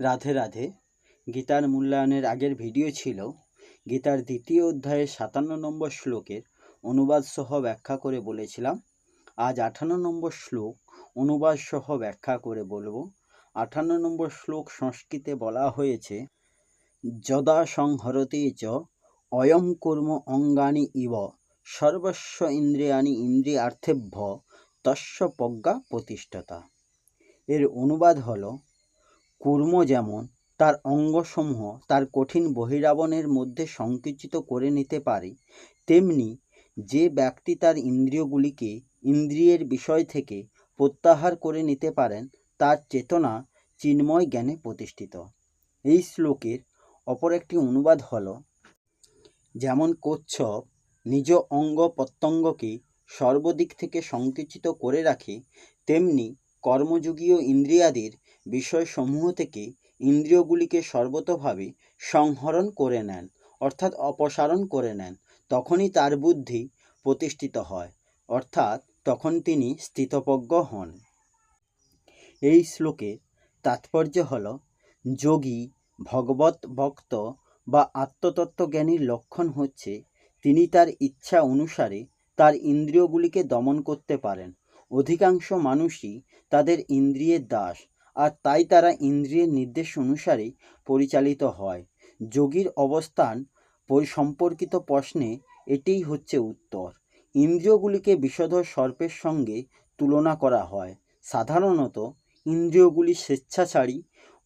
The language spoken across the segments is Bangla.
রাধে রাধে। গীতার মূল্যায়নের আগের ভিডিও ছিল গীতার দ্বিতীয় অধ্যায়ের সাতান্ন নম্বর শ্লোকের অনুবাদ সহ ব্যাখ্যা করে বলেছিলাম। আজ আঠান্ন নম্বর শ্লোক অনুবাদ সহ ব্যাখ্যা করে বলব। আঠান্ন নম্বর শ্লোক সংস্কৃতে বলা হয়েছে, যদা সংহরতে চ অয়ং কর্ম অঙ্গানি ইব সর্বস্ব ইন্দ্রিয়ানি ইন্দ্রিয়ার্থেভ্য তস্য প্রজ্ঞা প্রতিষ্ঠতা। এর অনুবাদ হলো কর্ম যেমন, তার অঙ্গসমূহ তার কঠিন বহিরাবনের মধ্যে সংকুচিত করে নিতে পারে, তেমনি যে ব্যক্তি তার ইন্দ্রিয়গুলিকে ইন্দ্রিয়ের বিষয় থেকে প্রত্যাহার করে নিতে পারেন, তার চেতনা চিন্ময় জ্ঞানে প্রতিষ্ঠিত। এই শ্লোকের অপর একটি অনুবাদ হল, যেমন কচ্ছপ নিজ অঙ্গ প্রত্যঙ্গকে সর্বদিক থেকে সংকুচিত করে রাখে, তেমনি কর্মযোগীয় ইন্দ্রিয়াদের বিষয়সমূহ থেকে ইন্দ্রিয়গুলিকে সর্বতভাবে সংহরণ করে নেন, অর্থাৎ অপসারণ করে নেন, তখনই তার বুদ্ধি প্রতিষ্ঠিত হয়, অর্থাৎ তখন তিনি স্থিতপ্রজ্ঞ হন। এই শ্লোকের তাৎপর্য হল, যোগী, ভগবত ভক্ত বা আত্মতত্ত্বজ্ঞানীর লক্ষণ হচ্ছে, তিনি তার ইচ্ছা অনুসারে তার ইন্দ্রিয়গুলিকে দমন করতে পারেন। অধিকাংশ মানুষই তাদের ইন্দ্রিয়ের দাস। আর তাই তারা ইন্দ্রিয়ের নির্দেশ অনুসারে পরিচালিত হয়। যোগীর অবস্থান পরি সম্পর্কিত প্রশ্নে এটিই হচ্ছে উত্তর। ইন্দ্রিয়গুলিকে বিষধর সর্পের সঙ্গে তুলনা করা হয়। সাধারণত ইন্দ্রিয়গুলি স্বেচ্ছাচারী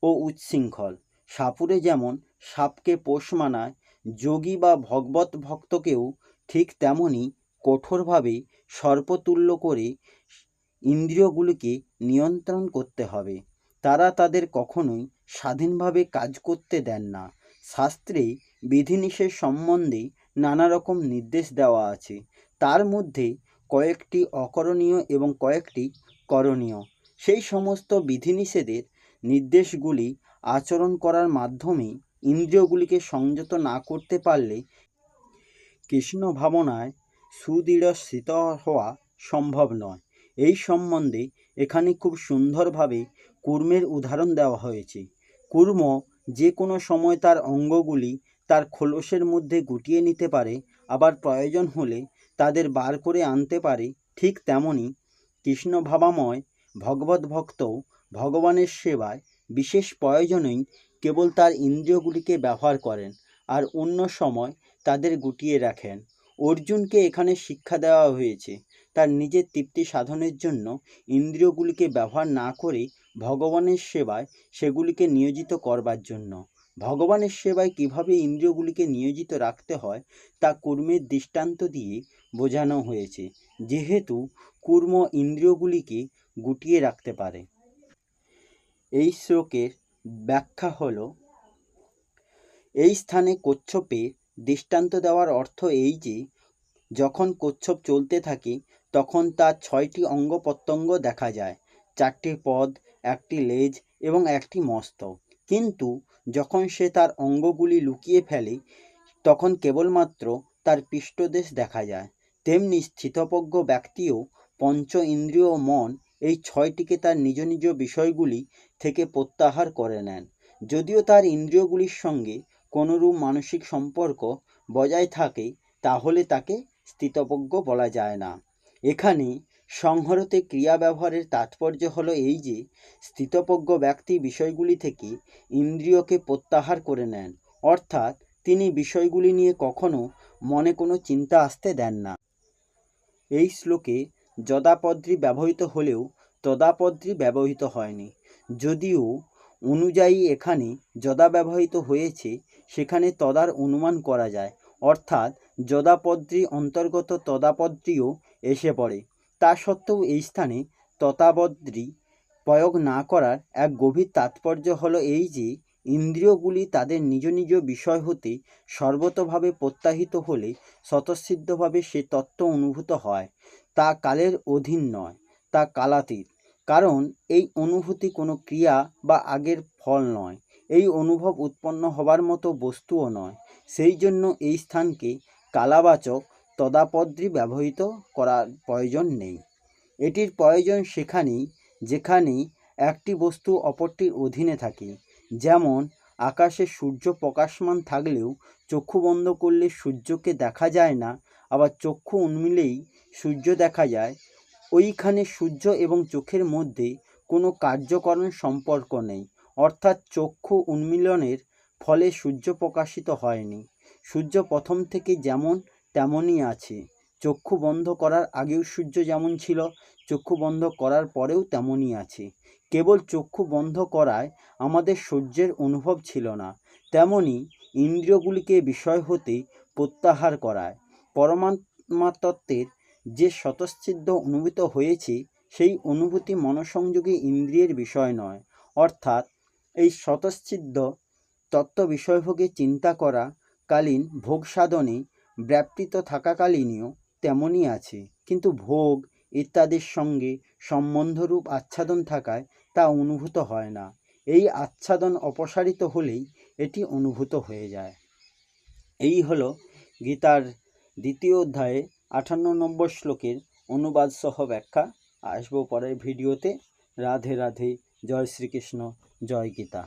ও উচ্ছৃঙ্খল। সাপুরে যেমন সাপকে পোষ মানায়, যোগী বা ভগবত ভক্তকেও ঠিক তেমনই কঠোরভাবে সর্পতুল্য করে ইন্দ্রিয়গুলিকে নিয়ন্ত্রণ করতে হবে। তারা তাদের কখনোই স্বাধীনভাবে কাজ করতে দেন না। শাস্ত্রে বিধিনিষেধ সম্বন্ধে নানা রকম নির্দেশ দেওয়া আছে। তার মধ্যে কয়েকটি অকরণীয় এবং কয়েকটি করণীয়। সেই সমস্ত বিধিনিষেধের নির্দেশগুলি আচরণ করার মাধ্যমে ইন্দ্রিয়গুলিকে সংযত না করতে পারলে কৃষ্ণ ভাবনায় সুদৃঢ় স্থিত হওয়া সম্ভব নয়। এই সম্বন্ধে এখানে খুব সুন্দরভাবে কুর্মের উদাহরণ দেওয়া হয়েছে। কুর্ম যে কোনো সময় তার অঙ্গগুলি তার খোলসের মধ্যে গুটিয়ে নিতে পারে, আবার প্রয়োজন হলে তাদের বার করে আনতে পারে, ঠিক তেমনই কৃষ্ণ ভাবাময় ভগবত ভক্ত ভগবানের সেবায় বিশেষ প্রয়োজনেই কেবল তার ইন্দ্রিয়গুলিকে ব্যবহার করেন আর অন্য সময় তাদের গুটিয়ে রাখেন। অর্জুনকে এখানে শিক্ষা দেওয়া হয়েছে। তার নিজের তৃপ্তি সাধনের জন্য ইন্দ্রিয়গুলিকে ব্যবহার না করে ভগবানের সেবায় সেগুলিকে নিয়োজিত করবার জন্য। ভগবানের সেবায় কীভাবে ইন্দ্রিয়গুলিকে নিয়োজিত রাখতে হয়, তা কর্মের দৃষ্টান্ত দিয়ে বোঝানো হয়েছে, যেহেতু কুর্ম ইন্দ্রিয়গুলিকে গুটিয়ে রাখতে পারে। এই শ্লোকের ব্যাখ্যা হল, এই স্থানে কচ্ছপের দৃষ্টান্ত দেওয়ার অর্থ এই যে, যখন কচ্ছপ চলতে থাকে তখন তার ছয়টি অঙ্গ প্রত্যঙ্গ দেখা যায়। চারটি পদ, একটি লেজ এবং একটি মস্তক কিন্তু যখন সে তার অঙ্গগুলি লুকিয়ে ফেলে, তখন কেবলমাত্র তার পৃষ্ঠদেশ দেখা যায়। তেমনি স্থিতপ্রজ্ঞ ব্যক্তিও পঞ্চ ইন্দ্রিয় মন এই ছয়টিকে তার নিজ নিজ বিষয়গুলি থেকে প্রত্যাহার করে নেন। যদিও তার ইন্দ্রিয়গুলির সঙ্গে কোনোরূপ মানসিক সম্পর্ক বজায় থাকে, তাহলে তাকে স্থিতপ্রজ্ঞ বলা যায় না। এখানে সংহরতে ক্রিয়া ব্যবহারের তাৎপর্য হলো এই যে স্থিতপ্রজ্ঞ ব্যক্তি বিষয়গুলি থেকে ইন্দ্রিয়কে প্রত্যাহার করে নেন, অর্থাৎ তিনি বিষয়গুলি নিয়ে কখনো মনে কোনো চিন্তা আসতে দেন না। এই শ্লোকে যদাপদ্রি ব্যবহৃত হলেও তদাপদ্রি ব্যবহৃত হয়নি। যদিও অনুযায়ী এখানে যদা ব্যবহৃত হয়েছে, সেখানে তদার অনুমান করা যায়, অর্থাৎ যদাপদ্রি অন্তর্গত তদাপদ্রিও এসে পড়ে। তা সত্ত্বেও এই স্থানে ততাবদ্রি প্রয়োগ না করার এক গভীর তাৎপর্য হলো এই যে, ইন্দ্রিয়গুলি তাদের নিজ নিজ বিষয় হতে সর্বতভাবে প্রত্যাহিত হলে স্বতঃসিদ্ধভাবে সে তত্ত্ব অনুভূত হয়। তা কালের অধীন নয়, তা কালাতীত। কারণ এই অনুভূতি কোনো ক্রিয়া বা আগের ফল নয়, এই অনুভব উৎপন্ন হবার মতো বস্তুও নয়। সেই জন্য এই স্থানকে কালাবাচক তদাপদ্রি ব্যবহৃত করার প্রয়োজন নেই। এটির প্রয়োজন সেখানেই যেখানেই একটি বস্তু অপরটির অধীনে থাকে। যেমন, আকাশে সূর্য প্রকাশমান থাকলেও চক্ষু বন্ধ করলে সূর্যকে দেখা যায় না, আবার চক্ষু উন্মিলেই সূর্য দেখা যায়। ওইখানে সূর্য এবং চোখের মধ্যে কোনো কার্যকরণ সম্পর্ক নেই, অর্থাৎ চক্ষু উন্মিলনের ফলে সূর্য প্রকাশিত হয়নি। সূর্য প্রথম থেকে যেমন তেমনই আছে। চক্ষু বন্ধ করার আগেও সূর্য যেমন ছিল, চক্ষু বন্ধ করার পরেও তেমনই আছে। কেবল চক্ষু বন্ধ করায় আমাদের সূর্যের অনুভব ছিল না। তেমনি ইন্দ্রিয়গুলিকে বিষয় হতে প্রত্যাহার করায়। পরমাত্মা তত্ত্বের যে স্বতঃসিদ্ধ অনুভূত হয়েছে, সেই অনুভূতি মনসংযোগী ইন্দ্রিয়ের বিষয় নয়। অর্থাৎ এই স্বতঃসিদ্ধ তত্ত্ব বিষয়ভোগে চিন্তা করা কালীন ভোগ সাধনে ব্যাপৃত থাকাকালীনও তেমনই আছে। কিন্তু ভোগ, ইত্যাদির সঙ্গে সম্বন্ধরূপ আচ্ছাদন থাকায় তা অনুভূত হয় না। এই আচ্ছাদন অপসারিত হলেই এটি অনুভূত হয়ে যায়। এই হল গীতার দ্বিতীয় অধ্যায়ে আটান্ন নম্বর শ্লোকের অনুবাদ সহ ব্যাখ্যা। আসব পরের ভিডিওতে। রাধে রাধে। জয় শ্রীকৃষ্ণ। জয় গীতা।